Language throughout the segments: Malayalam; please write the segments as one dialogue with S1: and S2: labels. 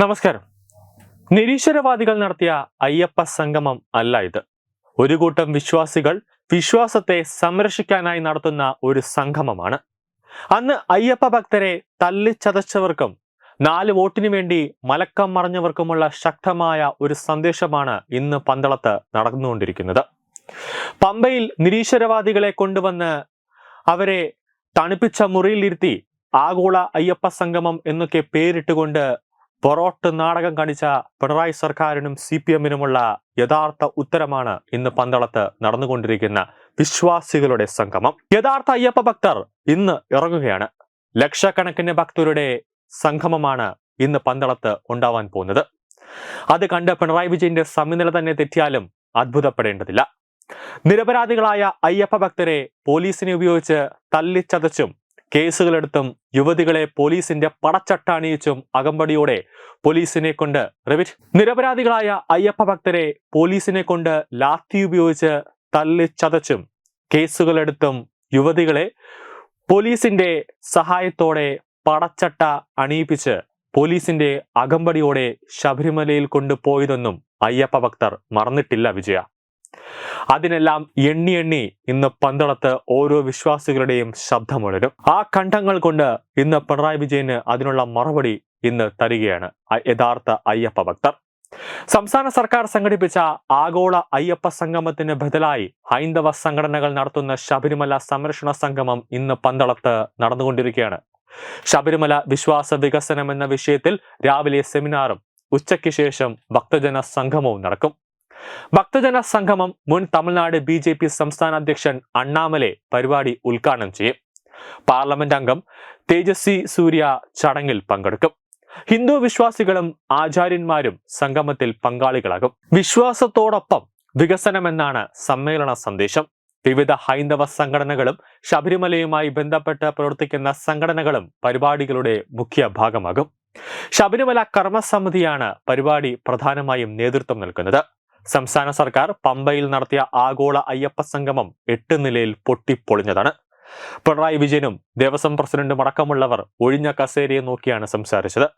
S1: നമസ്കാരം. നിരീശ്വരവാദികൾ നടത്തിയ അയ്യപ്പ സംഗമം അല്ല ഇത്. ഒരു കൂട്ടം വിശ്വാസികൾ വിശ്വാസത്തെ സംരക്ഷിക്കാനായി നടത്തുന്ന ഒരു സംഗമമാണ്. അന്ന് അയ്യപ്പ ഭക്തരെ തല്ലിച്ചതച്ചവർക്കും നാല് വോട്ടിനു വേണ്ടി മലക്കം മറഞ്ഞവർക്കുമുള്ള ശക്തമായ ഒരു സന്ദേശമാണ് ഇന്ന് പന്തളത്ത് നടന്നുകൊണ്ടിരിക്കുന്നത്. പമ്പയിൽ നിരീശ്വരവാദികളെ കൊണ്ടുവന്ന് അവരെ തണുപ്പിച്ച മുറിയിലിരുത്തി ആഗോള അയ്യപ്പ സംഗമം എന്നൊക്കെ പേരിട്ടുകൊണ്ട് പൊറോട്ട് നാടകം കാണിച്ച പിണറായി സർക്കാരിനും സി പി എമ്മിനുമുള്ള യഥാർത്ഥ ഉത്തരമാണ് ഇന്ന് പന്തളത്ത് നടന്നുകൊണ്ടിരിക്കുന്ന വിശ്വാസികളുടെ സംഗമം. യഥാർത്ഥ അയ്യപ്പ ഭക്തർ ഇന്ന് ഇറങ്ങുകയാണ്. ലക്ഷക്കണക്കിന് ഭക്തരുടെ സംഗമമാണ് ഇന്ന് പന്തളത്ത് ഉണ്ടാവാൻ പോകുന്നത്. അത് കണ്ട് പിണറായി വിജയന്റെ സമനില തന്നെ തെറ്റിയാലും അത്ഭുതപ്പെടേണ്ടതില്ല. നിരപരാധികളായ അയ്യപ്പ ഭക്തരെ പോലീസിനെ ഉപയോഗിച്ച് തല്ലിച്ചതച്ചും കേസുകളെടുത്തും യുവതികളെ പോലീസിന്റെ പടച്ചട്ടണിയിച്ചും അകമ്പടിയോടെ പോലീസിനെ കൊണ്ട് നിരപരാധികളായ അയ്യപ്പ ഭക്തരെ പോലീസിനെ കൊണ്ട് ലാത്തി ഉപയോഗിച്ച് തല്ലിച്ചതച്ചും കേസുകളെടുത്തും യുവതികളെ പോലീസിന്റെ സഹായത്തോടെ പടച്ചട്ട അണിയിപ്പിച്ച് പോലീസിന്റെ അകമ്പടിയോടെ ശബരിമലയിൽ കൊണ്ടുപോയതെന്നും അയ്യപ്പ ഭക്തർ മറന്നിട്ടില്ല വിജയ. അതിനെല്ലാം എണ്ണി എണ്ണി ഇന്ന് പന്തളത്ത് ഓരോ വിശ്വാസികളുടെയും ശബ്ദമുണരും. ആ കണ്ഠങ്ങൾ കൊണ്ട് ഇന്ന് പിണറായി വിജയന് അതിനുള്ള മറുപടി ഇന്ന് തരികയാണ് യഥാർത്ഥ അയ്യപ്പ ഭക്തർ. സംസ്ഥാന സർക്കാർ സംഘടിപ്പിച്ച ആഗോള അയ്യപ്പ സംഗമത്തിന് ബദലായി ഹൈന്ദവ സംഘടനകൾ നടത്തുന്ന ശബരിമല സംരക്ഷണ സംഗമം ഇന്ന് പന്തളത്ത് നടന്നുകൊണ്ടിരിക്കുകയാണ്. ശബരിമല വിശ്വാസ വികസനം എന്ന വിഷയത്തിൽ രാവിലെ സെമിനാറും ഉച്ചയ്ക്ക് ശേഷം ഭക്തജന സംഗമവും നടക്കും. ഭക്തജന സംഗമം മുൻ തമിഴ്നാട് ബി ജെ പി സംസ്ഥാന അധ്യക്ഷൻ അണ്ണാമലെ പരിപാടി ഉദ്ഘാടനം ചെയ്യും. പാർലമെന്റ് അംഗം തേജസ്വി സൂര്യ ചടങ്ങിൽ പങ്കെടുക്കും. ഹിന്ദു വിശ്വാസികളും ആചാര്യന്മാരും സംഗമത്തിൽ പങ്കാളികളാകും. വിശ്വാസത്തോടൊപ്പം വികസനമെന്നാണ് സമ്മേളന സന്ദേശം. വിവിധ ഹൈന്ദവ സംഘടനകളും ശബരിമലയുമായി ബന്ധപ്പെട്ട് പ്രവർത്തിക്കുന്ന സംഘടനകളും പരിപാടികളുടെ മുഖ്യ ഭാഗമാകും. ശബരിമല കർമ്മസമിതിയാണ് പരിപാടി പ്രധാനമായും നേതൃത്വം നൽകുന്നത്. സംസ്ഥാന സർക്കാർ പമ്പയിൽ നടത്തിയ ആഗോള അയ്യപ്പ സംഗമം എട്ട് നിലയിൽ പൊട്ടിപ്പൊളിഞ്ഞതാണ്. പിണറായി വിജയനും ദേവസ്വം പ്രസിഡന്റും അടക്കമുള്ളവർ ഒഴിഞ്ഞ കസേരയെ നോക്കിയാണ് സംസാരിച്ചത്.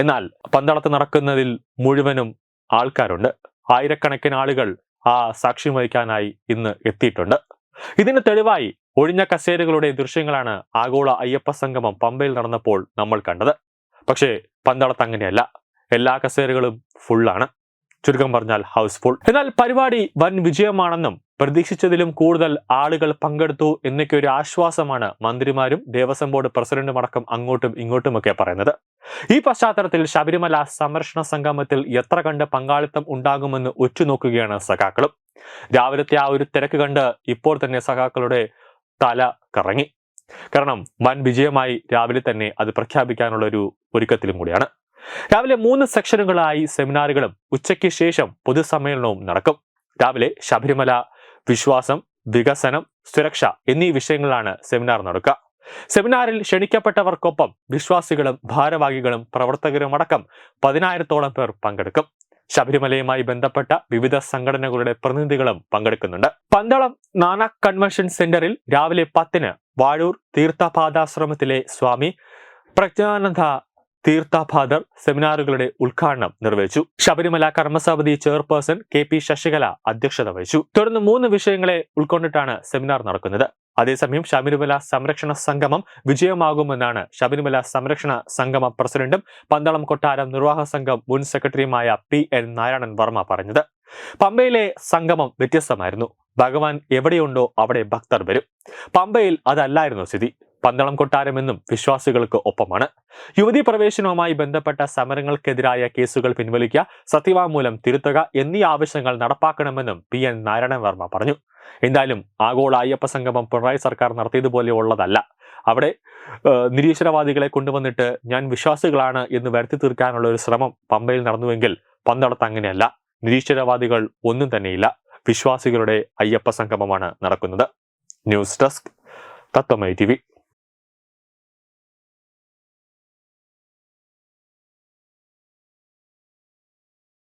S1: എന്നാൽ പന്തളത്ത് നടക്കുന്നതിൽ മുഴുവനും ആൾക്കാരുണ്ട്. ആയിരക്കണക്കിന് ആളുകൾ ആ സാക്ഷ്യം വഹിക്കാനായി ഇന്ന് എത്തിയിട്ടുണ്ട്. ഇതിന് തെളിവായി ഒഴിഞ്ഞ കസേരകളുടെ ദൃശ്യങ്ങളാണ് ആഗോള അയ്യപ്പ സംഗമം പമ്പയിൽ നടന്നപ്പോൾ നമ്മൾ കണ്ടത്. പക്ഷേ പന്തളത്ത് അങ്ങനെയല്ല എല്ലാ കസേരകളും ഫുള്ളാണ് ചുരുക്കം പറഞ്ഞാൽ ഹൗസ്ഫുൾ. എന്നാൽ പരിപാടി വൻ വിജയമാണെന്നും പ്രതീക്ഷിച്ചതിലും കൂടുതൽ ആളുകൾ പങ്കെടുത്തു എന്നൊക്കെ ഒരു ആശ്വാസമാണ് മന്ത്രിമാരും ദേവസ്വം ബോർഡ് പ്രസിഡന്റും അടക്കം അങ്ങോട്ടും ഇങ്ങോട്ടുമൊക്കെ പറയുന്നത്. ഈ പശ്ചാത്തലത്തിൽ ശബരിമല സംരക്ഷണ സംഗമത്തിൽ എത്ര കണ്ട് പങ്കാളിത്തം ഉണ്ടാകുമെന്ന് ഉറ്റുനോക്കുകയാണ് സഖാക്കളും. രാവിലത്തെ ആ ഒരു തിരക്ക് കണ്ട് ഇപ്പോൾ തന്നെ സഖാക്കളുടെ തല കറങ്ങി. കാരണം വൻ വിജയമായി രാവിലെ തന്നെ അത് പ്രഖ്യാപിക്കാനുള്ള ഒരു ഒരുക്കത്തിലും കൂടിയാണ്. രാവിലെ മൂന്ന് സെക്ഷനുകളായി സെമിനാറുകളും ഉച്ചയ്ക്ക് ശേഷം പൊതുസമ്മേളനവും നടക്കും. രാവിലെ ശബരിമല വിശ്വാസം വികസനം സുരക്ഷ എന്നീ വിഷയങ്ങളാണ് സെമിനാർ നടക്കുക. സെമിനാറിൽ ക്ഷണിക്കപ്പെട്ടവർക്കൊപ്പം വിശ്വാസികളും ഭാരവാഹികളും പ്രവർത്തകരും അടക്കം പതിനായിരത്തോളം പേർ പങ്കെടുക്കും. ശബരിമലയുമായി ബന്ധപ്പെട്ട വിവിധ സംഘടനകളുടെ പ്രതിനിധികളും പങ്കെടുക്കുന്നുണ്ട്. പന്തളം നാനാക് കൺവെൻഷൻ സെന്ററിൽ രാവിലെ പത്തിന് വാഴൂർ തീർത്ഥപാദാശ്രമത്തിലെ സ്വാമി പ്രജ്ഞാനന്ദ തീർത്ഥപാദർ സെമിനാറുകളുടെ ഉദ്ഘാടനം നിർവഹിച്ചു. Sabarimala കർമ്മസമിതി chairperson K P Sasikala അധ്യക്ഷത വഹിച്ചു. തുടർന്ന് മൂന്ന് വിഷയങ്ങളെ ഉൾക്കൊണ്ടിട്ടാണ് സെമിനാർ നടക്കുന്നത്. അതേസമയം ശബരിമല സംരക്ഷണ സംഗമം വിജയമാകുമെന്നാണ് ശബരിമല സംരക്ഷണ സംഗമ പ്രസിഡന്റും പന്തളം കൊട്ടാരം നിർവാഹക സംഘം മുൻ സെക്രട്ടറിയുമായ പി എൻ നാരായണൻ വർമ്മ പറഞ്ഞത്. പമ്പയിലെ സംഗമം വ്യത്യസ്തമായിരുന്നു. ഭഗവാൻ എവിടെയുണ്ടോ അവിടെ ഭക്തർ വരും. പമ്പയിൽ അതല്ലായിരുന്നു സ്ഥിതി. പന്തളം കൊട്ടാരമെന്നും വിശ്വാസികൾക്ക് ഒപ്പമാണ്. യുവതി പ്രവേശനവുമായി ബന്ധപ്പെട്ട സമരങ്ങൾക്കെതിരായ കേസുകൾ പിൻവലിക്കുക സത്യവാങ്മൂലം തിരുത്തുക എന്നീ ആവശ്യങ്ങൾ നടപ്പാക്കണമെന്നും പി എൻ നാരായണൻ വർമ്മ പറഞ്ഞു. എന്തായാലും ആഗോള അയ്യപ്പ സംഗമം പിണറായി സർക്കാർ നടത്തിയതുപോലെ ഉള്ളതല്ല. അവിടെ നിരീശ്വരവാദികളെ കൊണ്ടുവന്നിട്ട് ഞാൻ വിശ്വാസികളാണ് എന്ന് വരുത്തി തീർക്കാനുള്ള ഒരു ശ്രമം പമ്പയിൽ നടന്നുവെങ്കിൽ പന്തളത്ത് അങ്ങനെയല്ല. നിരീശ്വരവാദികൾ ഒന്നും തന്നെയില്ല. വിശ്വാസികളുടെ അയ്യപ്പ സംഗമമാണ് നടക്കുന്നത്. ന്യൂസ് ഡെസ്ക് തത്വമൈ ടി